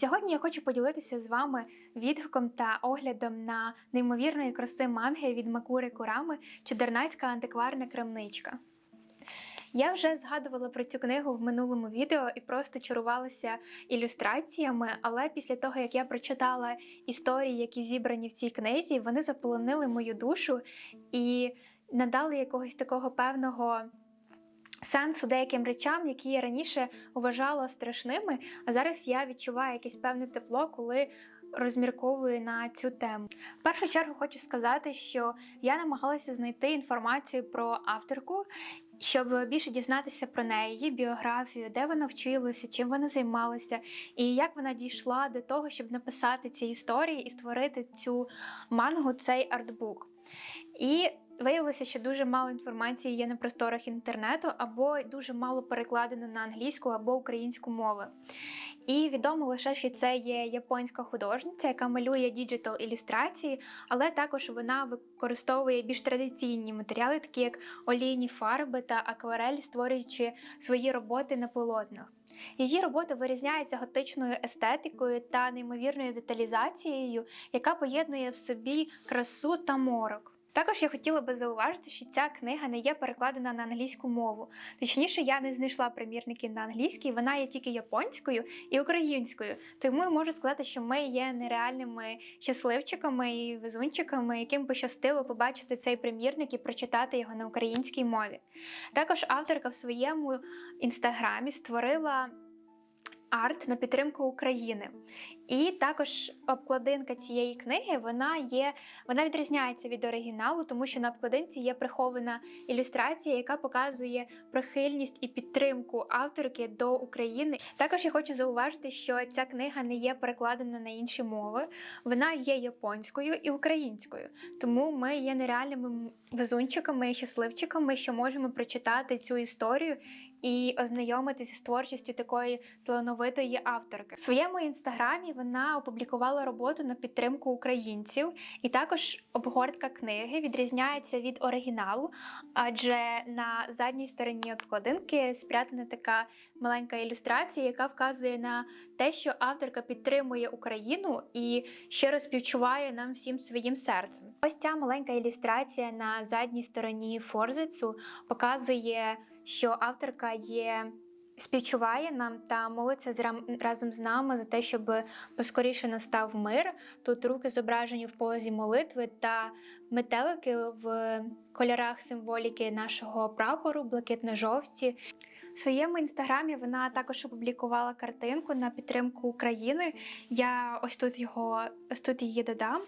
Сьогодні я хочу поділитися з вами відгуком та оглядом на неймовірної краси манги від Макури Курами Чудернацька антикварна крамничка. Я вже згадувала про цю книгу в минулому відео і просто чарувалася ілюстраціями, але після того, як я прочитала історії, які зібрані в цій книзі, вони заполонили мою душу і надали якогось такого певного сенсу деяким речам, які я раніше вважала страшними, а зараз я відчуваю якесь певне тепло, коли розмірковую на цю тему. В першу чергу хочу сказати, що я намагалася знайти інформацію про авторку. Щоб більше дізнатися про неї, її біографію, де вона вчилася, чим вона займалася, і як вона дійшла до того, щоб написати ці історії і створити цю мангу, цей артбук. І Виявилося, що дуже мало інформації є на просторах інтернету, або дуже мало перекладено на англійську або українську мови. І відомо лише, що це є японська художниця, яка малює діджитал ілюстрації, але також вона використовує більш традиційні матеріали, такі як олійні фарби та акварель, створюючи свої роботи на полотнах. Її робота вирізняється готичною естетикою та неймовірною деталізацією, яка поєднує в собі красу та морок. Також я хотіла би зауважити, що ця книга не є перекладена на англійську мову. Точніше, я не знайшла примірників на англійській, вона є тільки японською і українською. Тому я можу сказати, що ми є нереальними щасливчиками і везунчиками, яким пощастило побачити цей примірник і прочитати його на українській мові. Також авторка в своєму інстаграмі створила. Арт на підтримку України. І також обкладинка цієї книги вона є, вона відрізняється від оригіналу, тому що на обкладинці є прихована ілюстрація, яка показує прихильність і підтримку авторки до України. Також я хочу зауважити, що ця книга не є перекладена на інші мови, вона є японською і українською. Тому ми є нереальними везунчиками і щасливчиками, що можемо прочитати цю історію і ознайомитися з творчістю такої талановитої авторки. В своєму інстаграмі вона опублікувала роботу на підтримку українців, і також обгортка книги відрізняється від оригіналу, адже на задній стороні обкладинки спрятана така маленька ілюстрація, яка вказує на те, що авторка підтримує Україну і щиро співчуває нам всім своїм серцем. Ось ця маленька ілюстрація на задній стороні форзицу показує, що авторка є співчуває нам та молиться разом з нами за те, щоб поскоріше настав мир. Тут руки зображені в позі молитви та метелики в кольорах символіки нашого прапору, блакитно-жовті. В своєму інстаграмі вона також опублікувала картинку на підтримку України. Я ось тут його ось тут її додам.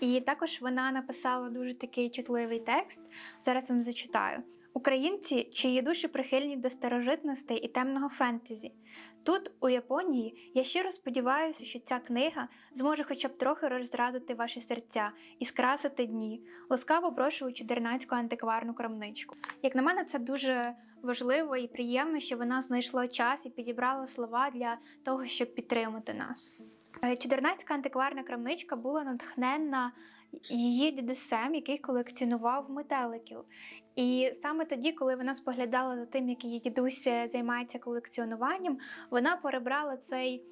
І також вона написала дуже такий чутливий текст. Зараз вам зачитаю. Українці, чиї душі прихильні до старожитностей і темного фентезі. Тут, у Японії, я щиро сподіваюся, що ця книга зможе хоча б трохи розразити ваші серця і скрасити дні. Ласкаво прошу у антикварну крамничку. Як на мене, це дуже важливо і приємно, що вона знайшла час і підібрала слова для того, щоб підтримати нас. Е, чудернацька антикварна крамничка була натхненна її дідусем, який колекціонував метеликів. І саме тоді, коли вона споглядала за тим, як її дідусь займається колекціонуванням, вона перебрала цей.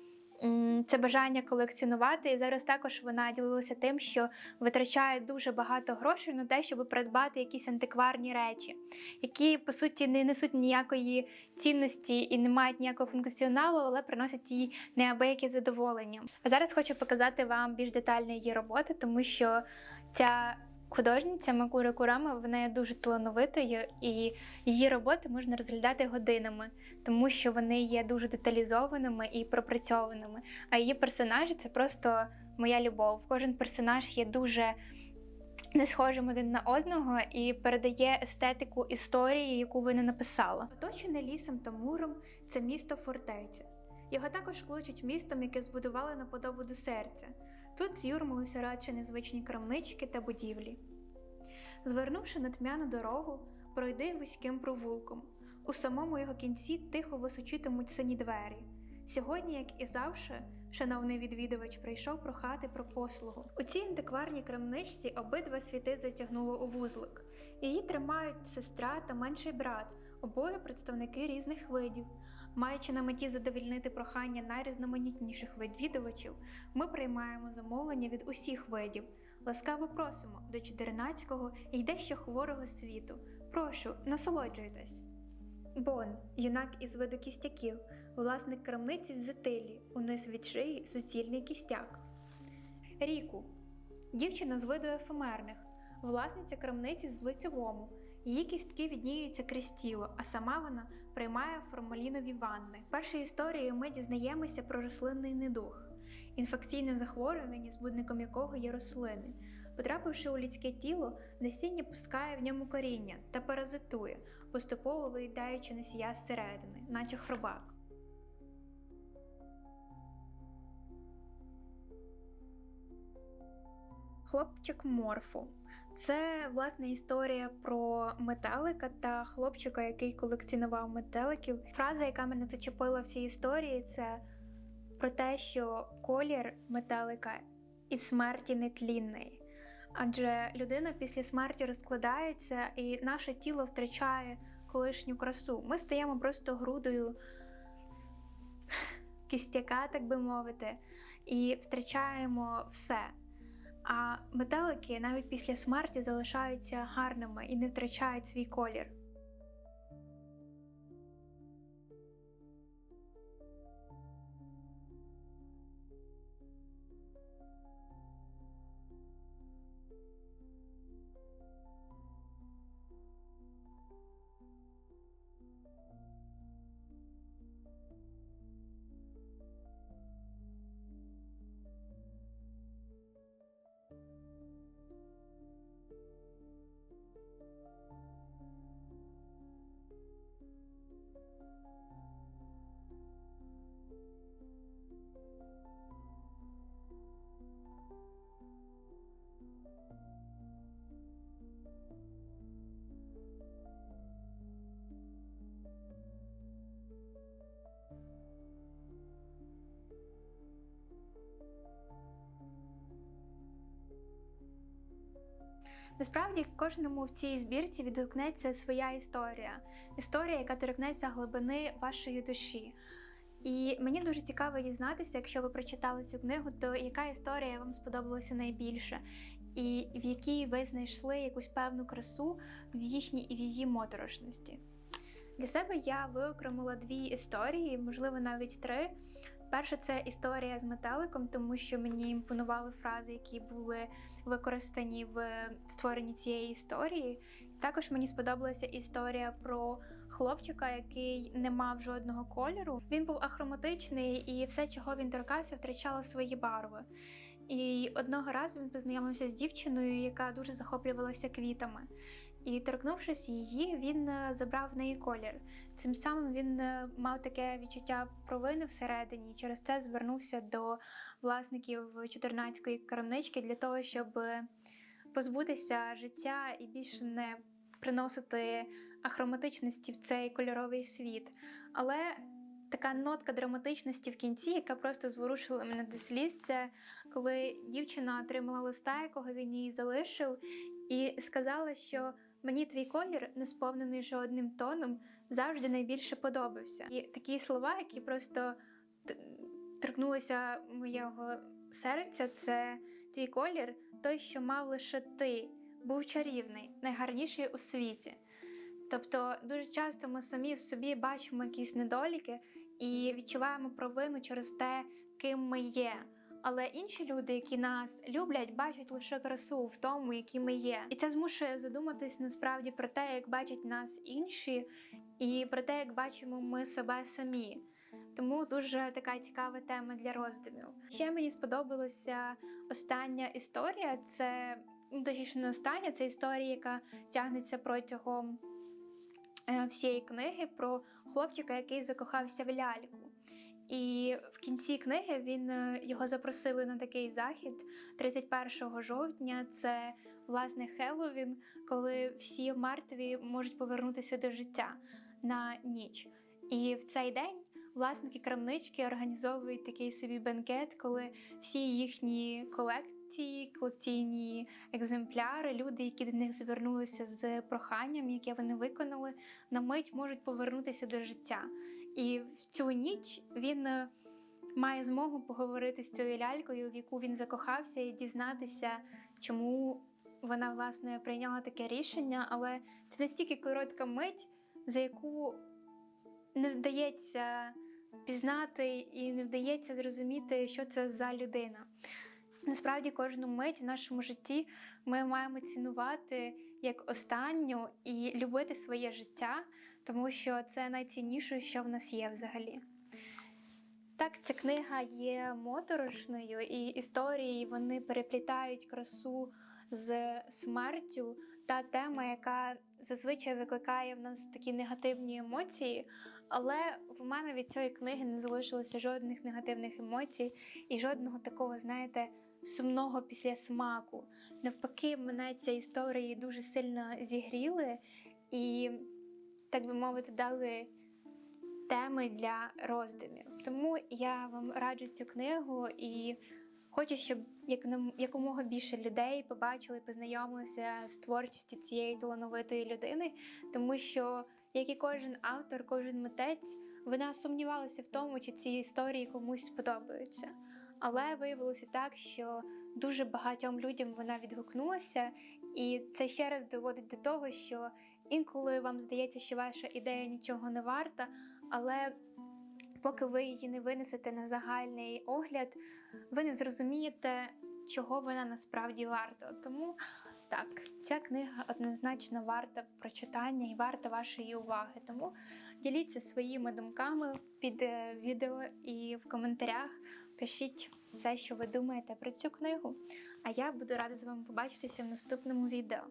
Це бажання колекціонувати, і зараз також вона ділилася тим, що витрачає дуже багато грошей на те, щоб придбати якісь антикварні речі, які по суті не несуть ніякої цінності і не мають ніякого функціоналу, але приносять їй неабияке задоволення. А зараз хочу показати вам більш детально її роботи, тому що ця Художниця Макура Курама вона є дуже талановитою, і її роботи можна розглядати годинами, тому що вони є дуже деталізованими і пропрацьованими. А її персонажі це просто моя любов. Кожен персонаж є дуже не схожим один на одного і передає естетику історії, яку ви не написала. Оточене лісом та муром це місто фортеця. Його також кличуть містом, яке збудували на подобу до серця. Тут з'юрмилися радше незвичні крамнички та будівлі. Звернувши на тьмяну дорогу, пройди вузьким провулком. У самому його кінці тихо височитимуть сині двері. Сьогодні, як і завжди, шановний відвідувач прийшов прохати про послугу. У цій антикварній крамничці обидва світи затягнуло у вузлик. Її тримають сестра та менший брат, обоє представники різних видів. Маючи на меті задовільнити прохання найрізноманітніших відвідувачів, ми приймаємо замовлення від усіх видів. Ласкаво просимо до чудернацького і дещо хворого світу. Прошу, насолоджуйтесь. Бон, юнак із виду кістяків, власник крамниці в зетилі, униз від шиї суцільний кістяк. Ріку, дівчина з виду ефемерних, власниця крамниці з лицьовому. Її кістки відніються крізь тіло, а сама вона приймає формалінові ванни. В першій історії ми дізнаємося про рослинний недух, інфекційне захворювання, збудником якого є рослини. Потрапивши у людське тіло, насіння пускає в ньому коріння та паразитує, поступово виїдаючи носія зсередини, наче хробак. Хлопчик Морфо це власне історія про метелика та хлопчика, який колекціонував метеликів. Фраза, яка мене зачепила в цій історії, це про те, що колір метелика і в смерті нетлінний. Адже людина після смерті розкладається, і наше тіло втрачає колишню красу. Ми стаємо просто грудою кістяка, так би мовити, і втрачаємо все. А метелики навіть після смерті залишаються гарними і не втрачають свій колір. Насправді кожному в цій збірці відгукнеться своя історія, історія, яка торкнеться глибини вашої душі. І мені дуже цікаво дізнатися, якщо ви прочитали цю книгу, то яка історія вам сподобалася найбільше, і в якій ви знайшли якусь певну красу в їхній і в її моторошності. Для себе я виокремила дві історії, можливо, навіть три. Перша це історія з метеликом, тому що мені імпонували фрази, які були використані в створенні цієї історії. Також мені сподобалася історія про хлопчика, який не мав жодного кольору. Він був ахроматичний, і все, чого він торкався, втрачало свої барви. І одного разу він познайомився з дівчиною, яка дуже захоплювалася квітами. І торкнувшись її, він е, забрав в неї колір. Цим самим він е, мав таке відчуття провини всередині, і через це звернувся до власників чотирнацької крамнички для того, щоб е, позбутися життя і більше не приносити ахроматичності в цей кольоровий світ. Але така нотка драматичності в кінці, яка просто зворушила мене до сліз, це коли дівчина отримала листа, якого він їй залишив, і сказала, що мені твій колір, не сповнений жодним тоном, завжди найбільше подобався. І такі слова, які просто торкнулися моєго серця, це твій колір, той, що мав лише ти, був чарівний, найгарніший у світі. Тобто дуже часто ми самі в собі бачимо якісь недоліки і відчуваємо провину через те, ким ми є. Але інші люди, які нас люблять, бачать лише красу в тому, які ми є. І це змушує задуматись насправді про те, як бачать нас інші, і про те, як бачимо ми себе самі. Тому дуже така цікава тема для роздумів. Ще мені сподобалася остання історія. Це ну, точніше, не остання, це історія, яка тягнеться протягом е, всієї книги про хлопчика, який закохався в ляльку. І в кінці книги він е, його запросили на такий захід 31 жовтня. Це власне Хеллоуін, коли всі мертві можуть повернутися до життя на ніч. І в цей день власники крамнички організовують такий собі бенкет, коли всі їхні колекції, колекційні екземпляри, люди, які до них звернулися з проханням, яке вони виконали, на мить можуть повернутися до життя. І в цю ніч він е, має змогу поговорити з цією лялькою, в яку він закохався, і дізнатися, чому вона власне прийняла таке рішення. Але це настільки коротка мить, за яку не вдається пізнати і не вдається зрозуміти, що це за людина. Насправді, кожну мить в нашому житті ми маємо цінувати як останню і любити своє життя, тому що це найцінніше, що в нас є взагалі. Так, ця книга є моторошною, і історії вони переплітають красу з смертю. Та тема, яка зазвичай викликає в нас такі негативні емоції. Але в мене від цієї книги не залишилося жодних негативних емоцій і жодного такого, знаєте, сумного післясмаку. Навпаки, мене ці історії дуже сильно зігріли і, так би мовити, дали теми для роздумів. Тому я вам раджу цю книгу і хочу, щоб як- якомога більше людей побачили, познайомилися з творчістю цієї талановитої людини, тому що, як і кожен автор, кожен митець, вона сумнівалася в тому, чи ці історії комусь сподобаються. Але виявилося так, що дуже багатьом людям вона відгукнулася, і це ще раз доводить до того, що інколи вам здається, що ваша ідея нічого не варта, але поки ви її не винесете на загальний огляд, ви не зрозумієте, чого вона насправді варта. Тому так, ця книга однозначно варта прочитання і варта вашої уваги. Тому діліться своїми думками під е, відео і в коментарях. Пишіть все, що ви думаєте про цю книгу. А я буду рада з вами побачитися в наступному відео.